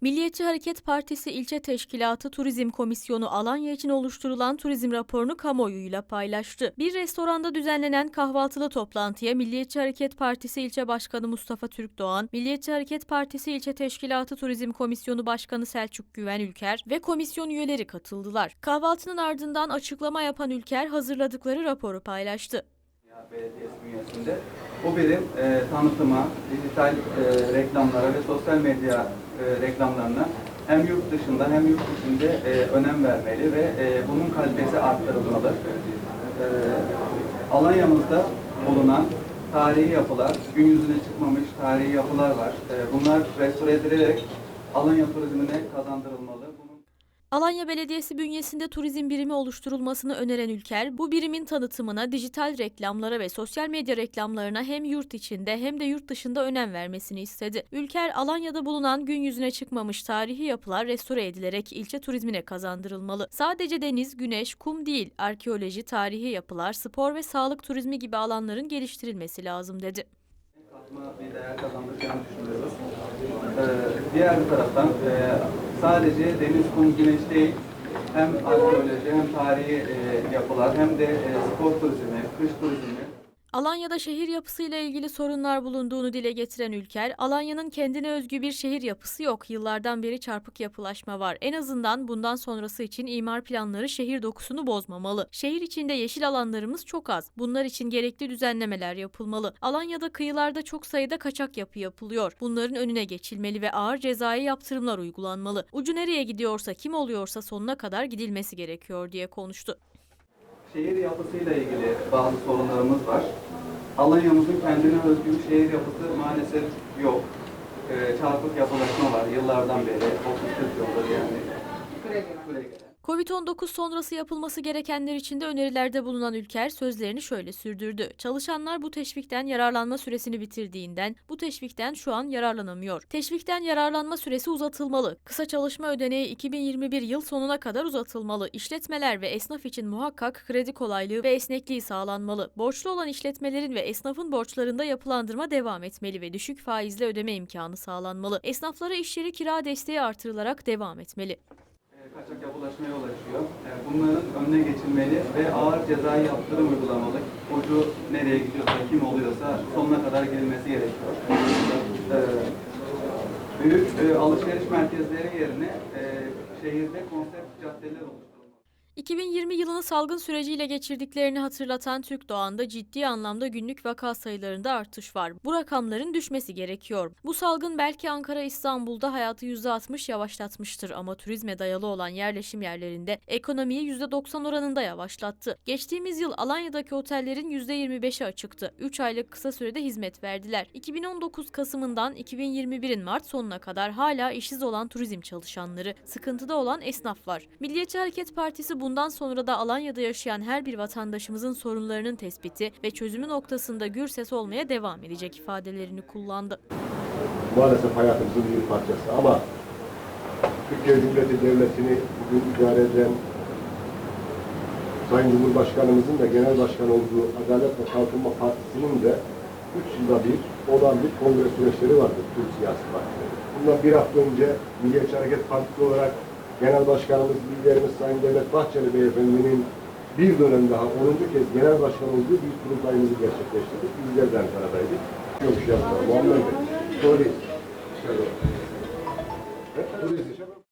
Milliyetçi Hareket Partisi İlçe Teşkilatı Turizm Komisyonu Alanya için oluşturulan turizm raporunu kamuoyuyla paylaştı. Bir restoranda düzenlenen kahvaltılı toplantıya Milliyetçi Hareket Partisi İlçe Başkanı Mustafa Türk Doğan, Milliyetçi Hareket Partisi İlçe Teşkilatı Turizm Komisyonu Başkanı Selçuk Güven Ülker ve komisyon üyeleri katıldılar. Kahvaltının ardından açıklama yapan Ülker hazırladıkları raporu paylaştı. Belediyesi bünyesinde bu birim e, tanıtıma, dijital e, reklamlara ve sosyal medya e, reklamlarına hem yurt dışında hem yurt içinde e, önem vermeli ve e, bunun kalitesi arttırılmalı. E, Alanya'mızda bulunan tarihi yapılar, gün yüzüne çıkmamış tarihi yapılar var. E, bunlar restore edilerek Alanya turizmine kazandırılmalı. Alanya Belediyesi bünyesinde turizm birimi oluşturulmasını öneren Ülker, bu birimin tanıtımına, dijital reklamlara ve sosyal medya reklamlarına hem yurt içinde hem de yurt dışında önem vermesini istedi. Ülker, Alanya'da bulunan gün yüzüne çıkmamış tarihi yapılar restore edilerek ilçe turizmine kazandırılmalı. Sadece deniz, güneş, kum değil, arkeoloji, tarihi yapılar, spor ve sağlık turizmi gibi alanların geliştirilmesi lazım dedi. bir değer kazandıracağını düşünüyoruz. Ee, diğer bir taraftan e, sadece deniz, kum, güneş değil, hem arkeoloji hem tarihi e, yapılar hem de e, spor turizmi, kış turizmi, Alanya'da şehir yapısıyla ilgili sorunlar bulunduğunu dile getiren Ülker, Alanya'nın kendine özgü bir şehir yapısı yok. Yıllardan beri çarpık yapılaşma var. En azından bundan sonrası için imar planları şehir dokusunu bozmamalı. Şehir içinde yeşil alanlarımız çok az. Bunlar için gerekli düzenlemeler yapılmalı. Alanya'da kıyılarda çok sayıda kaçak yapı yapılıyor. Bunların önüne geçilmeli ve ağır cezai yaptırımlar uygulanmalı. Ucu nereye gidiyorsa, kim oluyorsa sonuna kadar gidilmesi gerekiyor diye konuştu. Şehir yapısıyla ilgili bazı sorunlarımız var. Alanya'mızın kendine özgü bir şehir yapısı maalesef yok. E, çarpık yapılaşma var yıllardan beri, 30-40 yıldır yani. Süre gelen. Covid-19 sonrası yapılması gerekenler için de önerilerde bulunan Ülker sözlerini şöyle sürdürdü. Çalışanlar bu teşvikten yararlanma süresini bitirdiğinden bu teşvikten şu an yararlanamıyor. Teşvikten yararlanma süresi uzatılmalı. Kısa çalışma ödeneği 2021 yıl sonuna kadar uzatılmalı. İşletmeler ve esnaf için muhakkak kredi kolaylığı ve esnekliği sağlanmalı. Borçlu olan işletmelerin ve esnafın borçlarında yapılandırma devam etmeli ve düşük faizle ödeme imkanı sağlanmalı. Esnaflara iş yeri kira desteği artırılarak devam etmeli. Kaçak yapılaşmaya yol açıyor. E, Bunların önüne geçilmeli ve ağır cezai yaptırım uygulamalı. Ucu nereye gidiyorsa, kim oluyorsa sonuna kadar gidilmesi gerekiyor. E, Büyük e, alışveriş merkezleri yerine e, şehirde konsept caddeler oluşturulmalı. 2020 yılını salgın süreciyle geçirdiklerini hatırlatan Türk Doğan'da ciddi anlamda günlük vaka sayılarında artış var. Bu rakamların düşmesi gerekiyor. Bu salgın belki Ankara, İstanbul'da hayatı %60 yavaşlatmıştır ama turizme dayalı olan yerleşim yerlerinde ekonomiyi %90 oranında yavaşlattı. Geçtiğimiz yıl Alanya'daki otellerin %25'i açıktı. 3 aylık kısa sürede hizmet verdiler. 2019 Kasım'ından 2021'in Mart sonuna kadar hala işsiz olan turizm çalışanları, sıkıntıda olan esnaf var. Milliyetçi Hareket Partisi bundan sonra da Alanya'da yaşayan her bir vatandaşımızın sorunlarının tespiti ve çözümü noktasında gür ses olmaya devam edecek ifadelerini kullandı. Maalesef hayatımızın bir parçası ama Türkiye Cumhuriyeti Devleti'ni bugün idare eden Sayın Cumhurbaşkanımızın da genel başkan olduğu Adalet ve Kalkınma Partisi'nin de 3 yılda bir olan bir kongre süreçleri vardır Türk siyasi partileri. Bundan bir hafta önce Milliyetçi Hareket Partisi olarak Genel Başkanımız, liderimiz Sayın Devlet Bahçeli Beyefendi'nin bir dönem daha 10. kez genel başkan olduğu bir kurultayımızı gerçekleştirdik. Bizler de Ankara'daydık. Yok şey yapma. Muammer Bey. Sorry. Turizm.